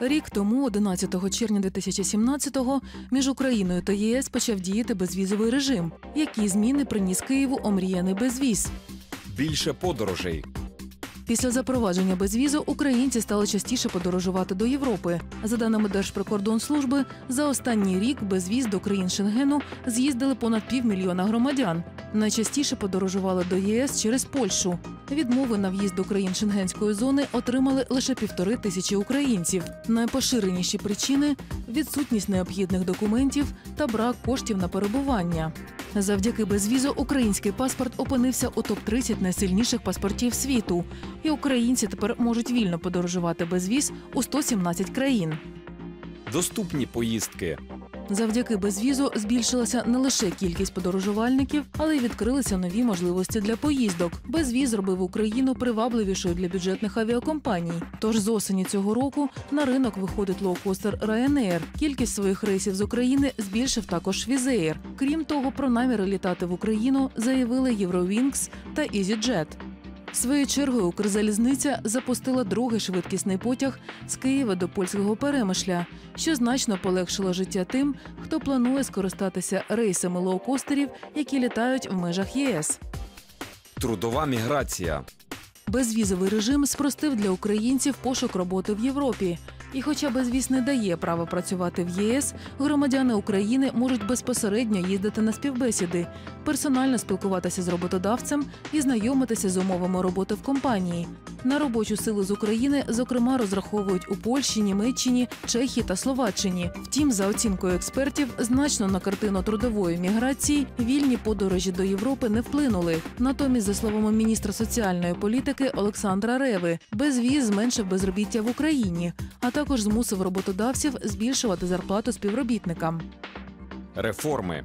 Рік тому, 11 червня 2017-го, між Україною та ЄС почав діяти безвізовий режим. Які зміни приніс Києву омріяний безвіз? Більше подорожей. Після запровадження безвізу українці стали частіше подорожувати до Європи. За даними Держприкордонслужби, за останній рік безвіз до країн Шенгену з'їздили понад півмільйона громадян. Найчастіше подорожували до ЄС через Польщу. Відмови на в'їзд до країн Шенгенської зони отримали лише півтори тисячі українців. Найпоширеніші причини відсутність необхідних документів та брак коштів на перебування. Завдяки безвізу український паспорт опинився у топ 30 найсильніших паспортів світу, і українці тепер можуть вільно подорожувати без віз у 117 країн. Доступні поїздки. Завдяки безвізу збільшилася не лише кількість подорожувальників, але й відкрилися нові можливості для поїздок. Безвіз зробив Україну привабливішою для бюджетних авіакомпаній. Тож з осені цього року на ринок виходить лоукостер Ryanair. Кількість своїх рейсів з України збільшив також Air. Крім того, про наміри літати в Україну заявили Eurowings та EasyJet. Своєю чергою Укрзалізниця запустила другий швидкісний потяг з Києва до польського перемишля, що значно полегшило життя тим, хто планує скористатися рейсами лоукостерів, які літають в межах ЄС. Трудова міграція. Безвізовий режим спростив для українців пошук роботи в Європі. І, хоча безвіз не дає права працювати в ЄС, громадяни України можуть безпосередньо їздити на співбесіди, персонально спілкуватися з роботодавцем і знайомитися з умовами роботи в компанії. На робочу силу з України, зокрема, розраховують у Польщі, Німеччині, Чехії та Словаччині. Втім, за оцінкою експертів, значно на картину трудової міграції вільні подорожі до Європи не вплинули. Натомість, за словами міністра соціальної політики Олександра Реви, безвіз зменшив безробіття в Україні, а також змусив роботодавців збільшувати зарплату співробітникам. Реформи.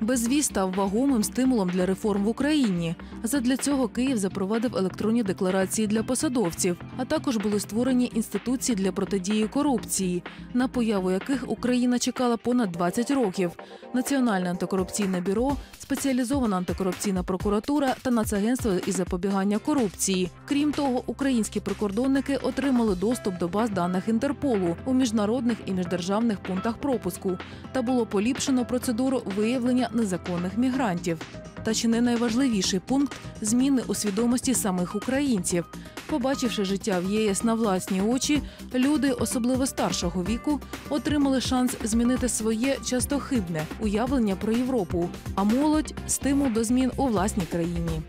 Безвіз став вагомим стимулом для реформ в Україні. Задля цього Київ запровадив електронні декларації для посадовців, а також були створені інституції для протидії корупції, на появу яких Україна чекала понад 20 років: Національне антикорупційне бюро, спеціалізована антикорупційна прокуратура та Нацагентство із запобігання корупції. Крім того, українські прикордонники отримали доступ до баз даних Інтерполу у міжнародних і міждержавних пунктах пропуску та було поліпшено процедуру виявлення незаконних мігрантів. Та чи не найважливіший пункт зміни у свідомості самих українців. Побачивши життя в ЄС на власні очі, люди, особливо старшого віку, отримали шанс змінити своє часто хибне уявлення про Європу, а молодь стимул до змін у власній країні.